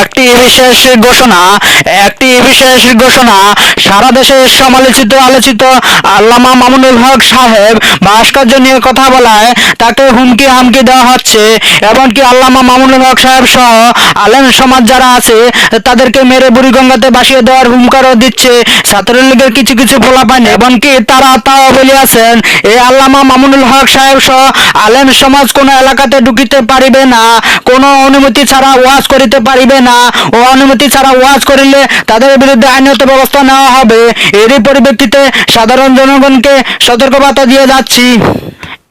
একটি বিশেষ ঘোষণা, একটি বিশেষ ঘোষণা, সারা দেশে সমালোচিত, আলোচিত আল্লামা মামুনুল হক সাহেব ভাস্কর্য নিয়ে কথা বলায় তাকে হুমকি হামকি দেওয়া হচ্ছে, এমনকি আল্লামা মামুনুল হক সাহেব সহ আলেম সমাজ যারা আছে, তাদেরকে মেরে বুড়িগঙ্গাতে বাসিয়ে দেওয়ার হুমকারও দিচ্ছে, ছাত্রলীগের কিছু কিছু পোলাপান এমনকি তারা তাও বলিয়াছেন এই আল্লামা মামুনুল হক সাহেব সহ আলেম সমাজ কোনো এলাকাতে ঢুকিতে পারিবে না, কোনো অনুমতি ছাড়া ওয়াজ করিতে পারিবে না, ও অনুমতি ছাড়া ওয়াজ করিলে তাদের বিরুদ্ধে আইনত ব্যবস্থা নেওয়া হবে। এরই পরিপ্রেক্ষিতে সাধারণ জনগণকে সতর্কবার্তা দিয়ে যাচ্ছি।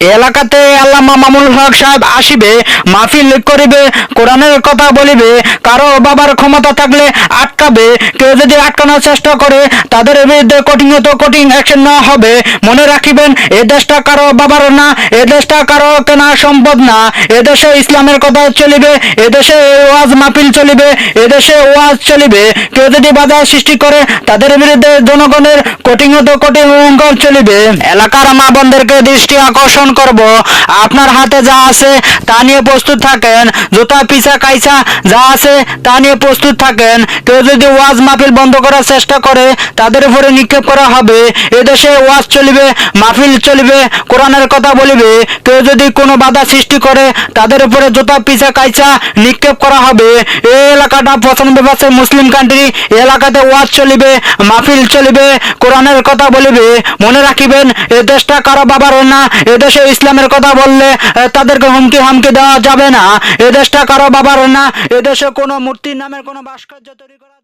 এলাকাতে আল্লামা মামুল হক সাহেব আসিবে, মাহফিল করিবে, কোরআনের কথা বলিবে, কারও বাবার ক্ষমতা থাকলে আটকাবে, কেউ যদি আটকানোর চেষ্টা করে, তাদের বিরুদ্ধে কঠিন কঠিনত কঠিন অ্যাকশন নেওয়া হবে। মনে রাখিবেন, এ দেশটা কারও বাবার না, এ দেশটা কারও কেনা সম্ভব না। এ দেশে ইসলামের কথা চলিবে, এ দেশে ওয়াজ মাহফিল চলিবে, এ দেশে ওয়াজ চলিবে। কেউ যদি বাধা সৃষ্টি করে, তাদের বিরুদ্ধে জনগণের কঠিন কঠিনত কঠিন অঙ্কন চলিবে। এলাকার মা বোনদেরকে দৃষ্টি আকর্ষণ করব। আপনার হাতে যা আছে তা নিয়ে প্রস্তুত থাকেন। জুতা পিছা কাইসা যা আছে তা নিয়ে প্রস্তুত থাকেন। কেউ যদি ওয়াজ মাহফিল বন্ধ করার চেষ্টা করে, তাদের উপরে নিক্ষেপ করা হবে। এদেশে ওয়াজ চলিবে, মাহফিল চলিবে, কোরআনের কথা বলিবে। কেউ যদি কোনো বাধা সৃষ্টি করে, তাদের উপরে জুতা পিছা কাইসা নিক্ষেপ করা হবে। এই এলাকাটা পছন্দ পাচ্ছে মুসলিম কান্ট্রি এলাকাতে ওয়াজ চলিবে, মাহফিল চলিবে, কোরআনের কথা বলিবে। মনে রাখিবেন, এ দেশটা কারও বাবার না, এ দেশে ইসলামের কথা বললে তাদেরকে হুমকি হামকি দেওয়া যাবে না। এদেশটা কারও বাবার না এদেশে কোনো মূর্তির নামের কোনো ভাস্কর্য তৈরি করা